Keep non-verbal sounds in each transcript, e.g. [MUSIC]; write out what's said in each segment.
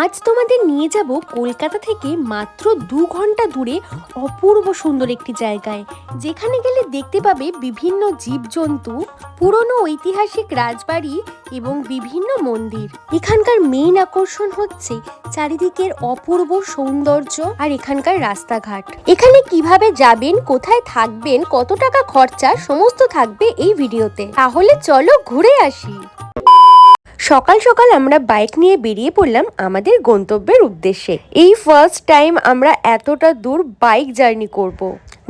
আজ তোমাদের নিয়ে যাব কলকাতা থেকে মাত্র দু ঘণ্টা দূরে অপূর্ব সুন্দর একটি জায়গায়। যেখানে গেলে দেখতে পাবে বিভিন্ন জীবজন্তু, পুরনো ঐতিহাসিক রাজবাড়ি এবং বিভিন্ন মন্দির। এখানকার মেইন আকর্ষণ হচ্ছে চারিদিকের অপূর্ব সৌন্দর্য আর এখানকার রাস্তাঘাট। এখানে কীভাবে যাবেন, কোথায় থাকবেন, কত টাকা খরচা, সমস্ত থাকবে এই ভিডিওতে। তাহলে চলো ঘুরে আসি। সকাল সকাল আমরা বাইক নিয়ে বেরিয়ে পড়লাম আমাদের গন্তব্যের উদ্দেশ্যে। এই ফার্স্ট টাইম আমরা এতটা দূর বাইক জার্নি করব।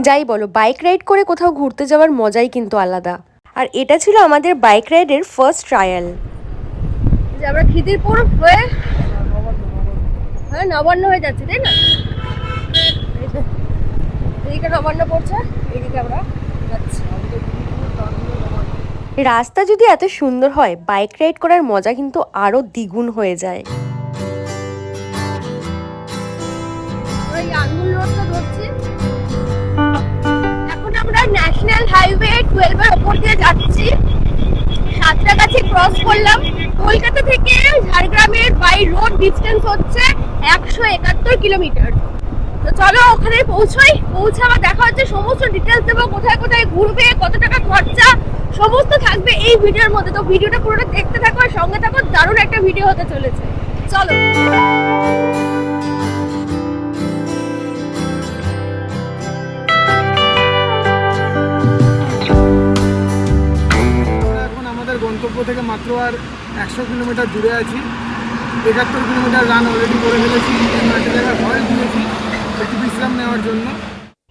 যাই বলো, বাইক রাইড করে কোথাও ঘুরতে যাওয়ার মজাই কিন্তু আলাদা। আর এটা ছিল আমাদের বাইক রাইডের ফার্স্ট ট্রায়াল আমরা খিদিরপুর হয়ে হ্যাঁ নবান্ন হয়ে যাচ্ছি, তাই না? নবান্ন পড়ছে আমরা যাচ্ছি। রাস্তা যদি এত সুন্দর হয়, বাইক রাইড করার মজা কিন্তু আরও দ্বিগুণ হয়ে যায়। এখন আমরা ন্যাশনাল হাইওয়ে টুয়েলভ এর ওপর দিয়ে যাচ্ছি। সাতটাগাছি ক্রস করলাম। কলকাতা থেকে ঝাড়গ্রামের বাই রোড ডিস্টেন্স হচ্ছে একশো একাত্তর কিলোমিটার। তো চলো ওখানে পৌঁছাই। পৌঁছে আবার দেখা হচ্ছে, সমস্ত ডিটেলস দেবো। কোথায় কোথায় ঘুরবে, কত টাকা খরচা সমস্ত থাকবে এই ভিডিওর মধ্যে। তো ভিডিওটা পুরোটা দেখতে থাকো আর সঙ্গে থাকো, দারুণ একটা ভিডিও হতে চলেছে। চলো। গন্তব্য থেকে মাত্র আর একশো কিলোমিটার দূরে আছি। একাত্তর কিলোমিটার রান অলরেডি করে ফেলেছি। একটা জায়গায় ভয়েস দিয়েছি একটু বিশ্রাম নেওয়ার জন্য।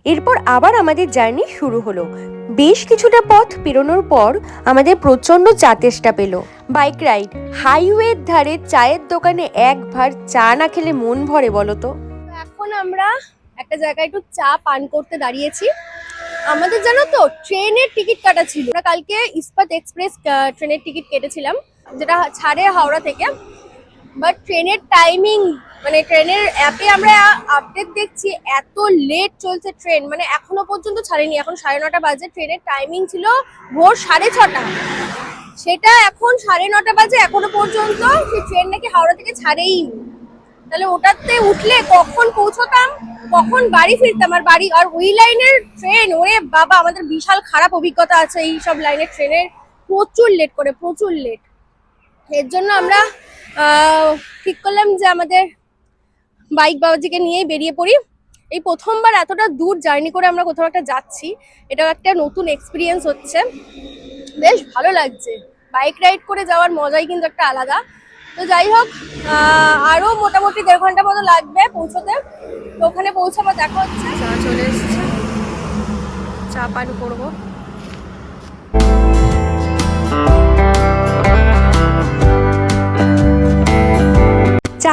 এরপর আবার আমাদের জার্নি শুরু হলো। বেশ কিছুটা পথ পেরোনোর পর আমাদের প্রচণ্ড চা তেষ্টা পেল। বাইক রাইড, হাইওয়ের ধারে চায়ের দোকানে এক ভার চা না খেলে মন ভরে বলো তো। এখন আমরা একটা জায়গায় একটু চা পান করতে দাঁড়িয়েছি। আমাদের জানো তো, ট্রেনের টিকিট কাটা ছিল। আমরা কালকে ইস্পাত এক্সপ্রেস ট্রেনের টিকিট কেটেছিলাম, যেটা ছাড়ে হাওড়া থেকে। বাট ট্রেনের টাইমিং মানে ট্রেনের অ্যাপে আমরা আপডেট দেখছি, এত লেট চলছে ট্রেন মানে এখনও পর্যন্ত ছাড়েনি। এখন সাড়ে নটা বাজে ট্রেনের টাইমিং ছিল ভোর সাড়ে ছটা। সেটা এখন সাড়ে নটা বাজে, এখনও পর্যন্ত সেই ট্রেন নাকি হাওড়া থেকে ছাড়েই তাহলে ওটাতে উঠলে কখন পৌঁছতাম, কখন বাড়ি ফিরতাম, আর বাড়ি, আর ওই লাইনের ট্রেন ওরে বাবা, আমাদের বিশাল খারাপ অভিজ্ঞতা আছে এই সব লাইনের ট্রেনের প্রচুর লেট করে, প্রচুর লেট এর জন্য আমরা ঠিক করলাম যে আমাদের বাইক বাবাজিকে নিয়েই বেরিয়ে পড়ি। এই প্রথমবার এতটা দূর জার্নি করে আমরা কোথাও একটা যাচ্ছি এটাও একটা নতুন এক্সপিরিয়েন্স হচ্ছে। বেশ ভালো লাগছে। বাইক রাইড করে যাওয়ার মজাই কিন্তু একটা আলাদা। তো যাই হোক আহ, আরও মোটামুটি দেড় ঘণ্টা মতো লাগবে পৌঁছতে। তো ওখানে পৌঁছাবার দেখা হচ্ছে। চলে এসছে। চা পান করব।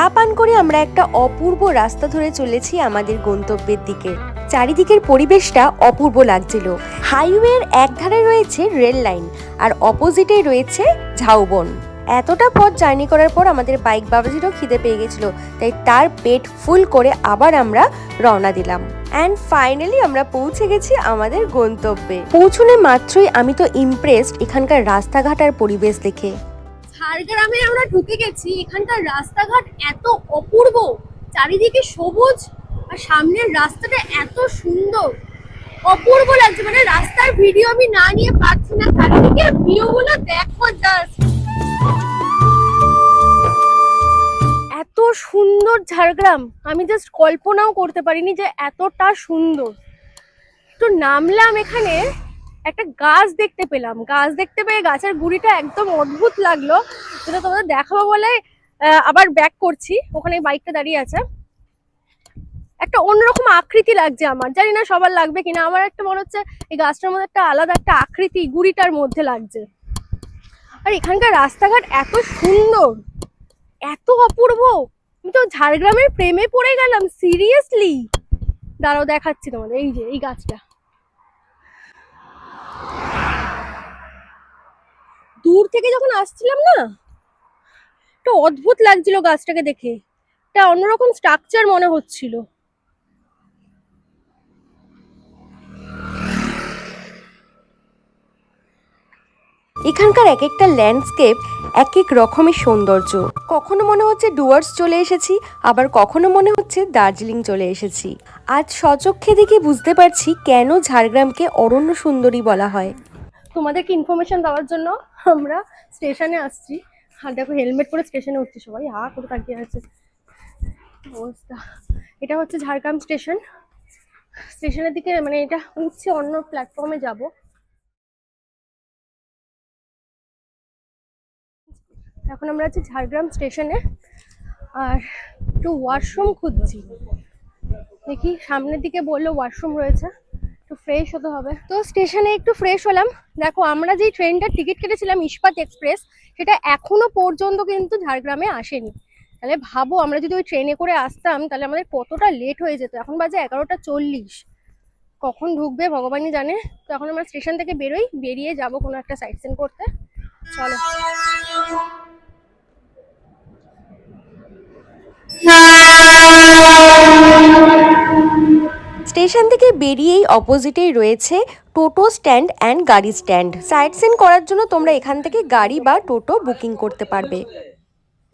চা পান করে আমরা একটা অপূর্ব রাস্তা ধরে চলেছি আমাদের গন্তব্যের দিকে। চারিদিকের পরিবেশটা অপূর্ব লাগছিল। হাইওয়ের একধারে রয়েছে রেল লাইন আর অপোজিটে রয়েছে ঝাউবন। এতটা পথ জার্নি করার পর আমাদের বাইক বাবাজিরও খিদে পেয়ে গেছিল, তাই তার পেট ফুল করে আবার আমরা রওনা দিলাম। অ্যান্ড ফাইনালি আমরা পৌঁছে গেছি আমাদের গন্তব্যে। পৌঁছনে মাত্রই আমি তো ইমপ্রেসড এখানকার রাস্তাঘাট আর পরিবেশ দেখে। ঝাড়গ্রামে আমরা ঢুকে গেছি, এখানকার রাস্তাঘাট এত অপূর্ব, চারিদিকে সবুজ আর সামনের রাস্তাটা এত সুন্দর। অপূর্ব লাগছে মানে রাস্তার ভিডিও আমি না নিয়ে পাচ্ছি না, চারিদিকে ভিউ গুলো দেখো জাস্ট এত সুন্দর ঝাড়গ্রাম, আমি জাস্ট কল্পনাও করতে পারিনি যে এতটা সুন্দর। তো নামলাম এখানে একটা গাছ দেখতে পেলাম। গাছ দেখতে পেয়ে গাছের গুড়িটা একদম অদ্ভুত লাগল। যেটা তোমাদের দেখাবো বলে আবার ব্যাক করছি। ওখানে বাইকটা দাঁড়িয়ে আছে। একটা অন্যরকম আকৃতি লাগছে আমার। জানি না সবার লাগবে কিনা। আমার একটা মনে হচ্ছে এই গাছটার মধ্যে একটা আলাদা একটা আকৃতি, গুড়িটার মধ্যে লাগছে। আর এখানকার রাস্তাঘাট এত সুন্দর, এত অপূর্ব। আমি তো ঝাড়গ্রামের প্রেমে পড়ে গেলাম সিরিয়াসলি দাঁড়াও, দেখাচ্ছি তোমাদের। এই যে, এই গাছটা। দূর থেকে যখন আসছিলাম না, একটা অদ্ভুত লাগছিল গাছটাকে দেখে। একটা অন্যরকম স্ট্রাকচার মনে হচ্ছিল। এখানকার এক একটা ল্যান্ডস্কেপ এক এক রকমের সৌন্দর্য। কখনো মনে হচ্ছে ডুয়ার্স চলে এসেছি, আবার কখনো মনে হচ্ছে দার্জিলিং চলে এসেছি। আজ সচক্ষে দেখে বুঝতে পারছি কেন ঝাড়গ্রামকে অরণ্য সুন্দরী বলা হয়। তোমাদেরকে ইনফরমেশন দেওয়ার জন্য আমরা স্টেশনে আসছি। আর দেখো হেলমেট পরে স্টেশনে উঠছি সবাই, হা করে তাকিয়ে আছে। অবস্থা। এটা হচ্ছে ঝাড়গ্রাম স্টেশন স্টেশনের দিকে মানে এটা উঠছে অন্য প্ল্যাটফর্মে যাব। এখন আমরা আছি ঝাড়গ্রাম স্টেশনে আর একটু ওয়াশরুম খুঁজছি। দেখি সামনের দিকে বলল ওয়াশরুম রয়েছে, একটু ফ্রেশ হতে হবে। তো স্টেশনে একটু ফ্রেশ হলাম। দেখো, আমরা যেই ট্রেনটার টিকিট কেটেছিলাম ইস্পাত এক্সপ্রেস সেটা এখনও পর্যন্ত কিন্তু ঝাড়গ্রামে আসেনি। তাহলে ভাবো, আমরা যদি ওই ট্রেনে করে আসতাম, তাহলে আমাদের কতটা লেট হয়ে যেত। এখন বাজে এগারোটা চল্লিশ। কখন ঢুকবে ভগবানই জানে। তো এখন আমরা স্টেশন থেকে বেরোই, বেরিয়ে যাব কোনো একটা সাইট সিন করতে। চলো। স্টেশন থেকে বেরিয়েই অপোজিটেই রয়েছে টোটো স্ট্যান্ড অ্যান্ড গাড়ি স্ট্যান্ড। সাইট সিন করার জন্য তোমরা এখান থেকে গাড়ি বা টোটো বুকিং করতে পারবে।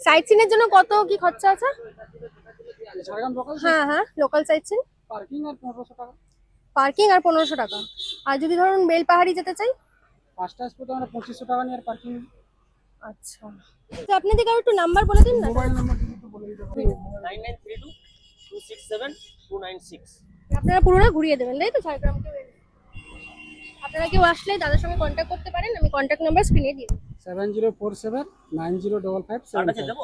সাইট সিনের জন্য কত কি খরচা আছে? হ্যাঁ হ্যাঁ লোকাল সাইট সিন। পার্কিং আর পনেরোশো টাকা। পার্কিং আর পনেরোশো টাকা। আর যদি ধরুন বেলপাহাড়ি যেতে চাই? আমরা পঁচিশশো টাকা নিয়ে আর পার্কিং। আচ্ছা। তো আপনাদের কারও একটু নাম্বার বলে দিন না? মোবাইল নাম্বার যদি একটু বলে দিতে পারেন nine nine three two two six seven two nine six. আপনারা পুরোটা ঘুরিয়ে দেবেন তাই তো? ঝাড়গ্রামকে আপনারা কেউ আসলে দাদার সঙ্গে কন্ট্যাক্ট করতে পারেন আমি কন্ট্যাক্ট নাম্বার স্ক্রিনে দিয়ে দেবো। Seven zero four seven nine zero double five seven কাছে যাব।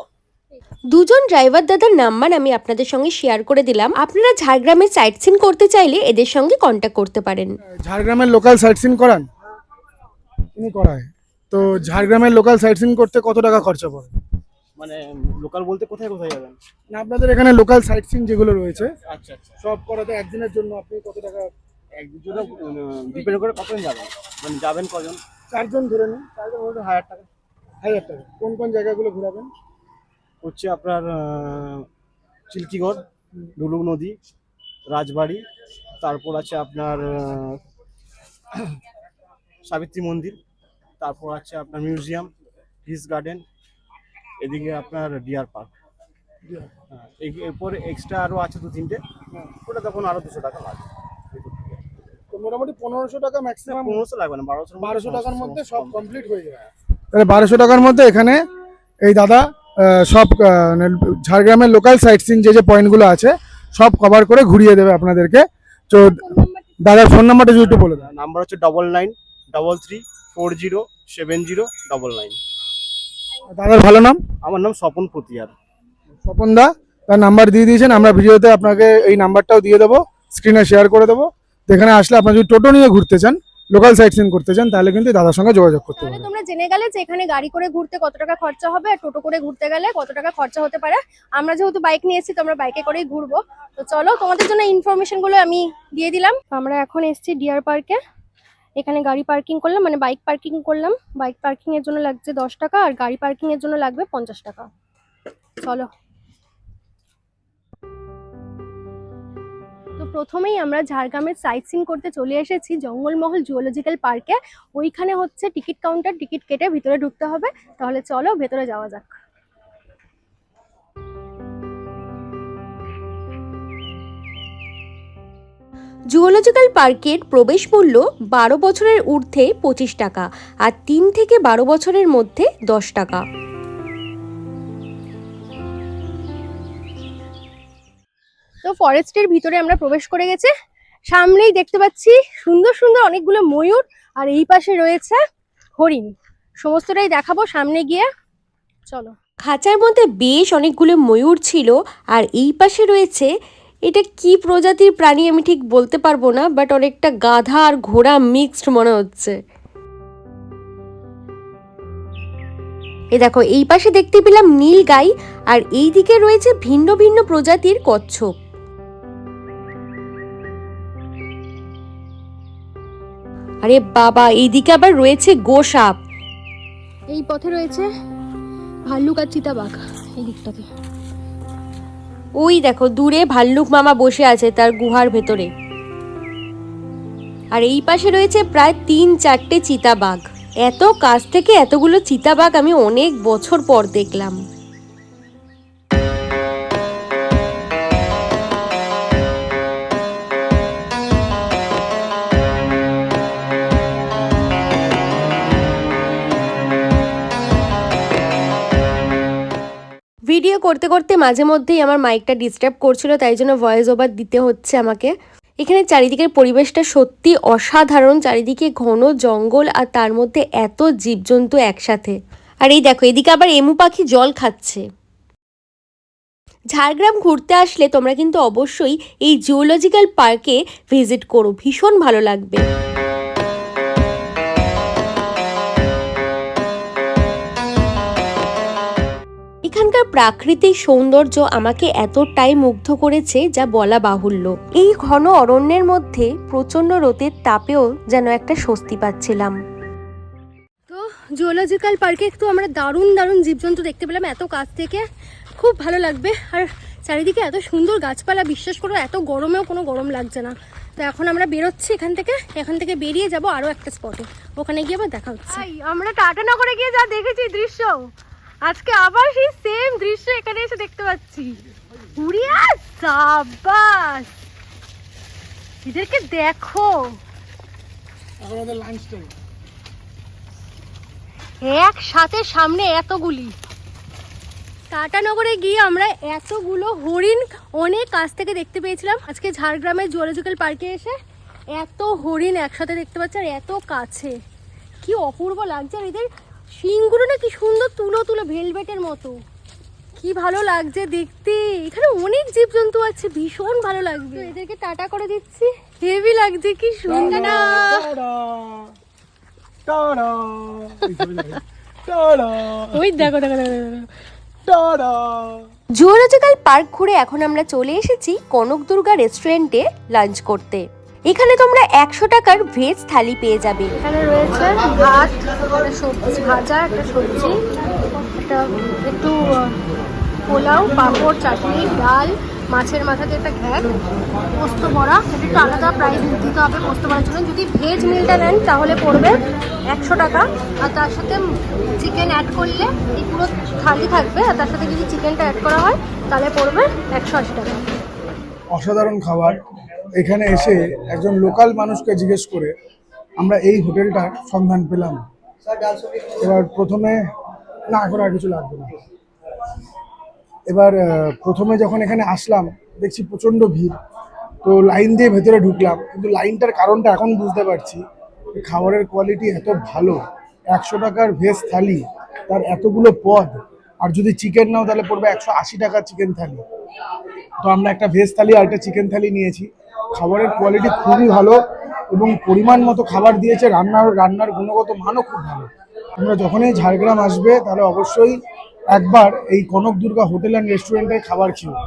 দুজন ড্রাইভার দাদার নাম্বার আমি আপনাদের সঙ্গে শেয়ার করে দিলাম। আপনারা ঝাড়গ্রামে সাইট সিন করতে চাইলে এদের সঙ্গে কন্ট্যাক্ট করতে পারেন। ঝাড়গ্রামের লোকাল সাইট সিন করান? তিনি করায়। তো ঝাড়গ্রামের লোকাল সাইট সিন করতে কত টাকা খরচা পড়ে? মানে লোকাল বলতে কোথায় কোথায় যাবেন? না আপনাদের এখানে লোকাল সাইট সিন যেগুলো রয়েছে আচ্ছা আচ্ছা। সব করাতে একদিনের জন্য আপনি কত টাকা? এক দুজনে ডিপেন্ড করে কতজন যাবেন? মানে যাবেন কজন? চারজন ধরে নিন চারজন বলতে হাজার টাকা। হাজার টাকা। কোন কোন জায়গাগুলো ঘোরাবেন? হচ্ছে আপনার চিল্কিগড় ডুলুক নদী রাজবাড়ি তারপর আছে আপনার [CLEARS THROAT] সাবিত্রী মন্দির তারপর আছে আপনার মিউজিয়াম পিস গার্ডেন এদিকে আপনার ডিয়ার পার্ক হ্যাঁ, এই- এরপরে এক্সট্রা আরও আছে দু তিনটে। ওটা তখন আরও দুশো টাকা লাগবে। তো মোটামুটি পনেরোশো টাকা ম্যাক্সিমাম পনেরোশো লাগবে না বারোশো বারোশো টাকার মধ্যে সব কমপ্লিট। হয়ে যাবে। তাহলে বারোশো টাকার মধ্যে এখানে এই দাদা সব মানে ঝাড়গ্রামের লোকাল সাইট সিন যে যে পয়েন্টগুলো আছে সব কভার করে ঘুরিয়ে দেবে আপনাদেরকে। তো দাদার ফোন নাম্বারটা যদি একটু বলে দেন। নাম্বার হচ্ছে double nine double three four zero seven zero double nine দাদার ভালো নাম? আমার নাম স্বপন প্রতিয়ার। স্বপন দা তার নাম্বার দিয়ে দিয়েছেন আমরা ভিডিওতে আপনাকে এই নাম্বারটাও দিয়ে দেবো স্ক্রিনে শেয়ার করে দেবো। এখানে আসলে আপনার যদি টোটো নিয়ে ঘুরতে চান লোকাল সাইট সিন করতে চান তাহলে কিন্তু দাদার সঙ্গে যোগাযোগ করতে পারেন তোমরা জেনে গেলে যে এখানে গাড়ি করে ঘুরতে কত টাকা খরচা হবে আর টোটো করে ঘুরতে গেলে কত টাকা খরচা হতে পারে। আমরা যেহেতু বাইক নিয়ে এসেছি তোমরা বাইকে করেই ঘুরবো। তো চলো তোমাদের জন্য ইনফরমেশনগুলো আমি দিয়ে দিলাম। আমরা এখন এসেছি ডিয়ার পার্কে এখানে গাড়ি পার্কিং করলাম মানে বাইক পার্কিং করলাম। বাইক পার্কিং এর জন্য লাগছে দশ টাকা, আর গাড়ি পার্কিং এর জন্য লাগবে পঞ্চাশ টাকা। চলো। তো প্রথমেই আমরা ঝাড়গ্রামের সাইট সিন করতে চলে এসেছি জঙ্গলমহল জুওলজিক্যাল পার্কে ওইখানে হচ্ছে টিকিট কাউন্টার টিকিট কেটে ভিতরে ঢুকতে হবে। তাহলে চলো ভেতরে যাওয়া যাক। জুওলজিক্যাল পার্কের প্রবেশ মূল্য বারো বছরের ঊর্ধ্বে পঁচিশ টাকা আর তিন থেকে বারো বছরের মধ্যে দশ টাকা। তো ফরেস্টের ভিতরে আমরা প্রবেশ করে গেছে। সামনেই দেখতে পাচ্ছি সুন্দর সুন্দর অনেকগুলো ময়ূর আর এই পাশে রয়েছে হরিণ। সমস্তটাই দেখাবো সামনে গিয়ে। চলো। খাঁচার মধ্যে বেশ অনেকগুলো ময়ূর ছিল আর এই পাশে রয়েছে এটা কি প্রজাতির প্রাণী আমি ঠিক বলতে পারব না বাট অনেকটা গাধা আর ঘোড়া মিক্সড মনে হচ্ছে। এ দেখো, এই পাশে দেখতে পেলাম নীল গাই, আর এই দিকে রয়েছে ভিন্ন ভিন্ন প্রজাতির কচ্ছপ। আরে বাবা এইদিকে আবার রয়েছে গোসাপ। এই পথে রয়েছে ভাল্লুক আর চিতাবাঘ, এই দিকটাতে। ওই দেখো, দূরে ভাল্লুক মামা বসে আছে তার গুহার ভেতরে। আর এই পাশে রয়েছে প্রায় তিন চারটে চিতাবাঘ। এত কাছ থেকে এতগুলো চিতাবাঘ আমি অনেক বছর পর দেখলাম। করতে করতে মাঝে মধ্যেই আমার মাইকটা ডিস্টার্ব করছিল, তাই জন্য ভয়েস ওভার দিতে হচ্ছে আমাকে। এখানে চারিদিকের পরিবেশটা সত্যি অসাধারণ, চারিদিকে ঘন জঙ্গল আর তার মধ্যে এত জীবজন্তু একসাথে। আর এই দেখো, এদিকে আবার এমু পাখি জল খাচ্ছে। ঝাড়গ্রাম ঘুরতে আসলে তোমরা কিন্তু অবশ্যই এই জিওলজিক্যাল পার্কে ভিজিট করো, ভীষণ ভালো লাগবে। প্রাকৃতিক সৌন্দর্য আমাকে এতটাই মুগ্ধ করেছে যা বলা বাহুল্য। এই ঘন অরণ্যের মধ্যে প্রচণ্ড রোদের তাপেও যেন একটা স্বস্তি পাচ্ছিলাম। তো জুওলজিক্যাল পার্কে একটু আমরা দারুণ দারুণ জীবজন্তু দেখতে পেলাম এত কাছ থেকে। খুব ভালো লাগবে। আর চারিদিকে এত সুন্দর গাছপালা বিশ্বাস করো এত গরমেও কোনো গরম লাগছে না। তো এখন আমরা বেরোচ্ছি এখান থেকে। এখান থেকে বেরিয়ে যাব আরও একটা স্পটে ওখানে গিয়ে আবার দেখা হচ্ছে। আমরা টাটা নগরে গিয়ে যা দেখেছি দৃশ্য। আজকে আবার সেই সেম দৃশ্য এখানে এসে দেখতে পাচ্ছি। উড়িয়া সাবাস এদেরকে দেখো। একসাথে সামনে এতগুলি। টাটানগরে গিয়ে আমরা এতগুলো হরিণ অনেক কাছ থেকে দেখতে পেয়েছিলাম। আজকে ঝাড়গ্রামের জুওলজিক্যাল পার্কে এসে এত হরিণ একসাথে দেখতে পাচ্ছি আর এত কাছে। কি অপূর্ব লাগছে আর এদের শিংগুলো না কি সুন্দর তুলো তুলো ভেলভেটের মতো। কি ভালো লাগছে দেখতে। এখানে অনেক জীবজন্তু আছে ভীষণ ভালো লাগবে। এদেরকে টাটা করে দিচ্ছি। হেভি লাগছে কি সুন্দর। ওই দেখো দেখো জুওলজিক্যাল পার্ক ঘুরে এখন আমরা চলে এসেছি কনক দুর্গা রেস্টুরেন্টে লাঞ্চ করতে। এখানে তোমরা একশো টাকার ভেজ থালি পেয়ে যাবে। এখানে রয়েছে ভাত একটা সবজি ভাজা একটা সবজি একটা একটু পোলাও পাঁপড় চাটনি ডাল মাছের মাথা দিয়ে একটা ঘ্যাট পোস্ত বড়া এটা একটু আলাদা প্রাইস দিতে হবে পোস্ত বড়ার জন্য। যদি ভেজ মিলটা নেন তাহলে পড়বে একশো টাকা। আর তার সাথে চিকেন অ্যাড করলে এই পুরো থালি থাকবে আর তার সাথে যদি চিকেনটা অ্যাড করা হয় তাহলে পড়বে একশো আশি টাকা। অসাধারণ খাবার। এখানে এসে একজন লোকাল মানুষকে জিজ্ঞেস করে আমরা এই হোটেলটার সন্ধান পেলাম। এবার প্রথমে, না, এখন আর কিছু লাগবে না। এবার প্রথমে যখন এখানে আসলাম, দেখছি প্রচণ্ড ভিড়। তো লাইন দিয়ে ভেতরে ঢুকলাম, কিন্তু লাইনটার কারণটা এখন বুঝতে পারছি খাবারের কোয়ালিটি এত ভালো। একশো টাকার ভেজ থালি, তার এতগুলো পদ, আর যদি চিকেন নাও তাহলে পড়বে একশো আশি টাকার চিকেন থালি। তো আমরা একটা ভেজ থালি আর একটা চিকেন থালি নিয়েছি। খাবারের কোয়ালিটি খুবই ভালো এবং পরিমাণ মতো খাবার দিয়েছে রান্নার রান্নার গুণগত মানও খুব ভালো। তোমরা যখনই ঝাড়গ্রাম আসবে তাহলে অবশ্যই একবার এই কনক দুর্গা হোটেল অ্যান্ড রেস্টুরেন্টে খাবার খেয়ে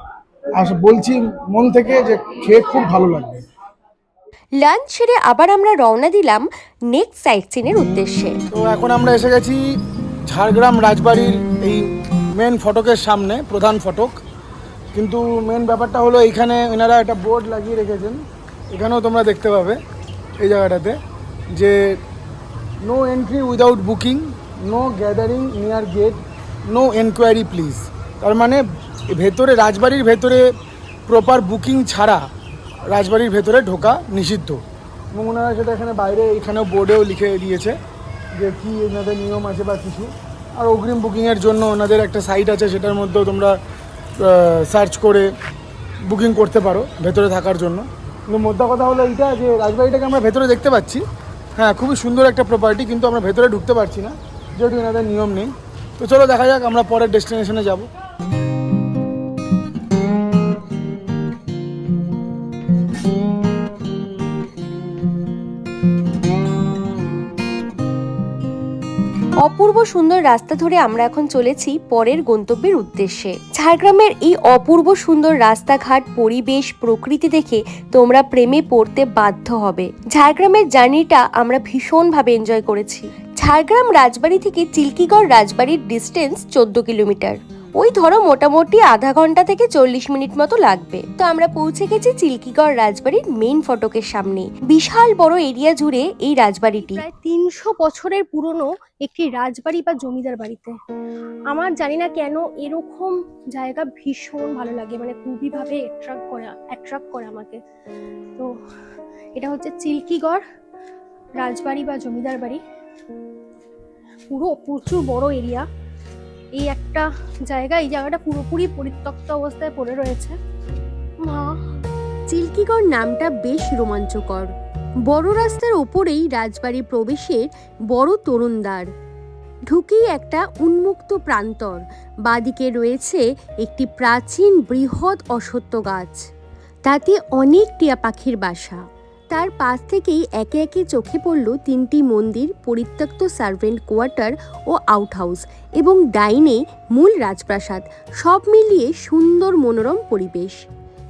আর বলছি মন থেকে যে খেয়ে খুব ভালো লাগবে। লাঞ্চ সেরে আবার আমরা রওনা দিলাম নেক্সট সাইট সিনের উদ্দেশ্যে। তো এখন আমরা এসে গেছি ঝাড়গ্রাম রাজবাড়ির এই মেন ফটকের সামনে প্রধান ফটক। কিন্তু মেন ব্যাপারটা হলো এইখানে এনারা একটা বোর্ড লাগিয়ে রেখেছেন। এখানেও তোমরা দেখতে পাবে এই জায়গাটাতে যে no entry without booking no gathering near gate no enquiry please তার মানে ভেতরে, রাজবাড়ির ভেতরে প্রপার বুকিং ছাড়া রাজবাড়ির ভেতরে ঢোকা নিষিদ্ধ। এবং ওনারা সেটা এখানে বাইরে এখানেও বোর্ডেও লিখে দিয়েছে যে কী এনাদের নিয়ম আছে বা কিছু। আর অগ্রিম বুকিংয়ের জন্য ওনাদের একটা সাইট আছে, সেটার মধ্যেও তোমরা সার্চ করে বুকিং করতে পারো ভেতরে থাকার জন্য। কিন্তু মোদ্দা কথা হলো এইটা যে রাজবাড়িটাকে আমরা ভেতরে দেখতে পাচ্ছি। হ্যাঁ খুবই সুন্দর একটা প্রপার্টি কিন্তু আমরা ভেতরে ঢুকতে পারছি না, যেহেতু এনাদের নিয়ম নেই। তো চলো দেখা যাক, আমরা পরের ডেস্টিনেশনে যাব। সুন্দর রাস্তা ধরে আমরা এখন চলেছি পরের গন্তব্যের উদ্দেশ্যে। ঝাড়গ্রামের এই অপূর্ব সুন্দর রাস্তাঘাট, পরিবেশ, প্রকৃতি দেখে তোমরা প্রেমে পড়তে বাধ্য হবে। ঝাড়গ্রামের জার্নিটা আমরা ভীষণভাবে এনজয় করেছি। ঝাড়গ্রাম রাজবাড়ি থেকে চিল্কিগড় রাজবাড়ির ডিস্টেন্স চোদ্দ কিলোমিটার। ওই ধরো মোটামুটি আধা ঘণ্টা থেকে চল্লিশ মিনিট মতো লাগবে। তো আমরা পৌঁছে গেছি চিল্কিগড় রাজবাড়ির মেইন ফটকের সামনে বিশাল বড় এরিয়া জুড়ে এই রাজবাড়িটি। প্রায় তিনশো বছরের পুরনো একটি রাজবাড়ি বা জমিদার বাড়িতে। আমার জানি না কেন এরকম জায়গা ভীষণ ভালো লাগে মানে খুবই ভাবে অ্যাট্রাক্ট করে অ্যাট্রাক্ট করে আমাকে। তো এটা হচ্ছে চিল্কিগড় রাজবাড়ি বা জমিদার বাড়ি। পুরো প্রচুর বড় এরিয়া এই একটা জায়গা, এই জায়গাটা পুরোপুরি পরিত্যক্ত অবস্থায় পড়ে রয়েছে। মা, চিল্কিগড় নামটা বেশ রোমাঞ্চকর। বড় রাস্তার ওপরেই রাজবাড়ি প্রবেশের বড় তরুণদ্বার। ঢুকেই একটা উন্মুক্ত প্রান্তর, বাদিকে রয়েছে একটি প্রাচীন বৃহৎ অশ্বত্থ গাছ। তাতে অনেক টিয়া পাখির বাসা। তার পাশ থেকেই একে একে চোখে পড়ল তিনটি মন্দির, পরিত্যক্ত সার্ভেন্ট কোয়ার্টার ও আউটহাউস এবং ডাইনে মূল রাজপ্রাসাদ। সব মিলিয়ে সুন্দর মনোরম পরিবেশ।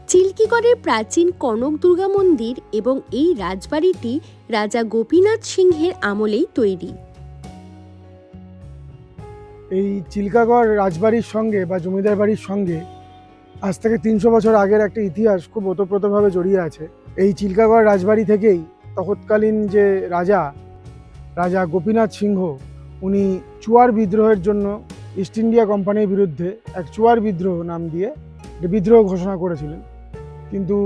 চিল্কিগড়ের প্রাচীন কনক দুর্গা মন্দির এবং এই রাজবাড়িটি রাজা গোপীনাথ সিংহের আমলেই তৈরি। এই চিল্কাগড় রাজবাড়ির সঙ্গে বা জমিদার বাড়ির সঙ্গে আজ থেকে তিনশো বছর আগের একটা ইতিহাস খুব ওতপ্রোতভাবে জড়িয়ে আছে। এই চিল্কাগড় রাজবাড়ি থেকেই তৎকালীন যে রাজা রাজা গোপীনাথ সিংহ, উনি চুয়ার বিদ্রোহের জন্য ইস্ট ইন্ডিয়া কোম্পানির বিরুদ্ধে এক চুয়ার বিদ্রোহ নাম দিয়ে বিদ্রোহ ঘোষণা করেছিলেন। কিন্তু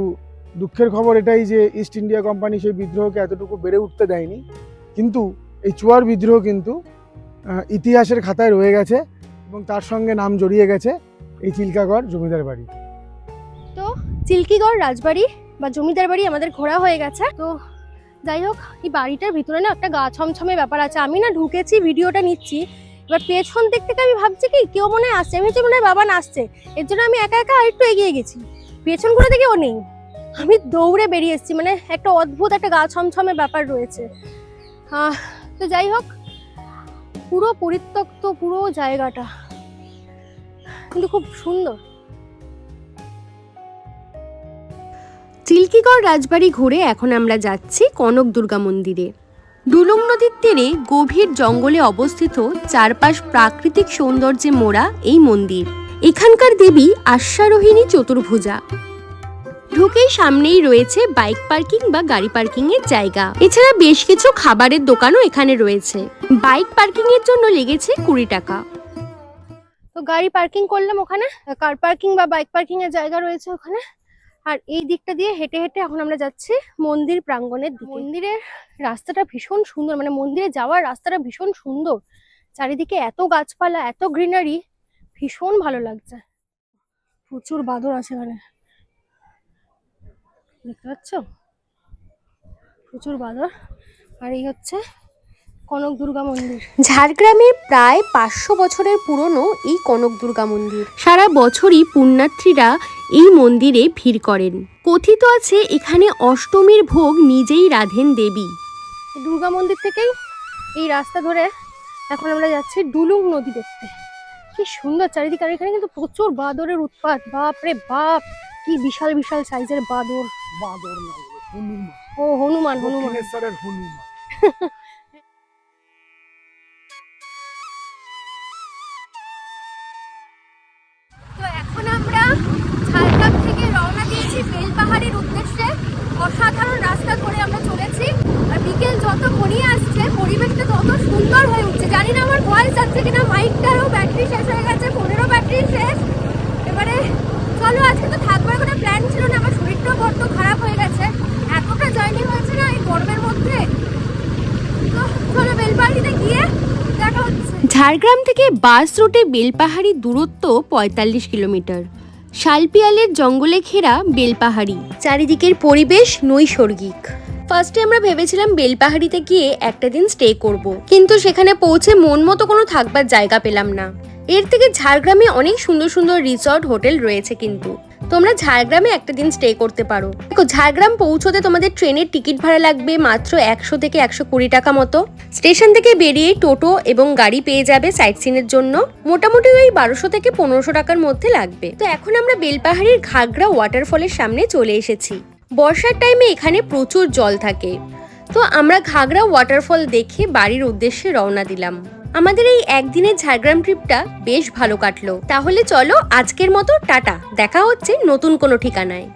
দুঃখের খবর এটাই যে ইস্ট ইন্ডিয়া কোম্পানি সেই বিদ্রোহকে এতটুকু বেড়ে উঠতে দেয়নি। কিন্তু এই চুয়ার বিদ্রোহ কিন্তু ইতিহাসের খাতায় রয়ে গেছে এবং তার সঙ্গে নাম জড়িয়ে গেছে এই চিল্কাগড় জমিদার বাড়ি। তো চিল্কিগড় রাজবাড়ি বা জমিদার বাড়ি আমাদের ঘোরা হয়ে গেছে। তো যাই হোক, এই বাড়িটার ভিতরে না একটা গা ছমছমে ব্যাপার আছে। আমি না ঢুকেছি, ভিডিওটা নিচ্ছি। এবার পেছন দিক থেকে আমি ভাবছি কি, কেউ মনে আসছে। আমি হচ্ছে মনে হয় বাবা নাচছে এর জন্য আমি একা একা আরেকটু এগিয়ে গেছি। পেছন করে থেকে ও নেই। আমি দৌড়ে বেরিয়ে এসেছি। মানে একটা অদ্ভুত, একটা গা ছমছমে ব্যাপার রয়েছে। তো যাই হোক, পুরো পরিত্যক্ত পুরো জায়গাটা। কিন্তু খুব সুন্দর। চিল্কিগড় রাজবাড়ি ঘুরে এখন আমরা যাচ্ছি কনক দুর্গা মন্দিরে। ডুলুং নদীর তীরে গভীর জঙ্গলে অবস্থিত চারপাশ প্রাকৃতিক সৌন্দর্যে মোড়া এই মন্দির। এখানকার দেবী আশ্বারোহিণী চতুর্ভুজা। ঢুকেই সামনেই রয়েছে বাইক পার্কিং বা গাড়ি পার্কিং এর জায়গা। এছাড়া বেশ কিছু খাবারের দোকানও এখানে রয়েছে। বাইক পার্কিং এর জন্য লেগেছে কুড়ি টাকা। তো গাড়ি পার্কিং করলাম ওখানে, কার পার্কিং বা বাইক পার্কিং এর জায়গা রয়েছে ওখানে? আর এই দিকটা দিয়ে হেঁটে হেঁটে এখন আমরা যাচ্ছি মন্দির প্রাঙ্গণের মন্দিরের রাস্তাটা ভীষণ সুন্দর মানে মন্দিরে যাওয়ার রাস্তাটা ভীষণ সুন্দর। চারিদিকে এত গাছপালা, এত গ্রিনারি, ভীষণ ভালো লাগছে। প্রচুর বাদর আছে এখানে। দেখতে পাচ্ছ? প্রচুর বাদর। আর এই হচ্ছে কনক দুর্গা মন্দির। ঝাড়গ্রামের প্রায় পাঁচশো বছরের পুরনো এই কনক দুর্গা মন্দির। সারা বছরই পুণ্যার্থীরা এই মন্দিরে ভিড় করেন। কথিত আছে এখানে অষ্টমীর ভোগ নিজেই রাধেন দেবী। দুর্গা মন্দির থেকেই এই রাস্তা ধরে এখন আমরা যাচ্ছি ডুলুং নদী দেখতে। কি সুন্দর চারিদিকে আর এখানে কিন্তু প্রচুর বাদরের উৎপাত। বাপ রে বাপ কি বিশাল বিশাল সাইজের বাদর। বাঁদর না ও হনুমান হনুমান। হনুমান। [LAUGHS] বেলপাহাড়ির উদ্দেশ্যে অসাধারণ রাস্তা ধরে আমরা চলেছি। আর বিকেল যত ঘনিয়ে আসছে, পরিবেশটা তত সুন্দর হয়ে উঠছে। জানি না আমার ভয়েস যাচ্ছে কিনা, মাইকটারও ব্যাটারি শেষ হয়ে গেছে, ফোনেরও ব্যাটারি শেষ। এবারে চলো, আজকে তো থাকবার কোনো প্ল্যান ছিল না, আমার শরীরটাও বড্ড খারাপ হয়ে গেছে। এতটা জার্নি হয়েছে না এই গরমের মধ্যে। তো চলো, বেলপাহাড়িতে গিয়ে ঝাড়গ্রাম থেকে বাস রুটে বেলপাহাড়ি দূরত্ব পঁয়তাল্লিশ কিলোমিটার। শালপিয়ালের জঙ্গলে ঘেরা বেলপাহাড়ি। চারিদিকের পরিবেশ নৈসর্গিক। ফার্স্টে আমরা ভেবেছিলাম বেলপাহাড়িতে গিয়ে একটা দিন স্টে করব। কিন্তু সেখানে পৌঁছে মন মতো কোনো থাকবার জায়গা পেলাম না। এর থেকে ঝাড়গ্রামে অনেক সুন্দর সুন্দর রিসর্ট হোটেল রয়েছে কিন্তু। তোমরা ঝাড়গ্রামে একটা দিন স্টে করতে পারো। দেখো, ঝাড়গ্রাম পৌঁছোতে তোমাদের ট্রেনের টিকিট ভাড়া লাগবে মাত্র একশো থেকে একশো কুড়ি টাকা মতো। স্টেশন থেকে বেরিয়ে টোটো এবং গাড়ি পেয়ে যাবে সাইট সিনের জন্য। মোটামুটি ওই বারোশো থেকে পনেরোশো টাকার মধ্যে লাগবে। তো এখন আমরা বেলপাহাড়ির ঘাগড়া ওয়াটারফলের সামনে চলে এসেছি। বর্ষার টাইমে এখানে প্রচুর জল থাকে। তো আমরা ঘাগড়া ওয়াটারফল দেখে বাড়ির উদ্দেশ্যে রওনা দিলাম। আমাদের এই একদিনের ঝাড়গ্রাম ট্রিপটা বেশ ভালো কাটলো। তাহলে চলো আজকের মতো টাটা। দেখা হচ্ছে নতুন কোনো ঠিকানায়।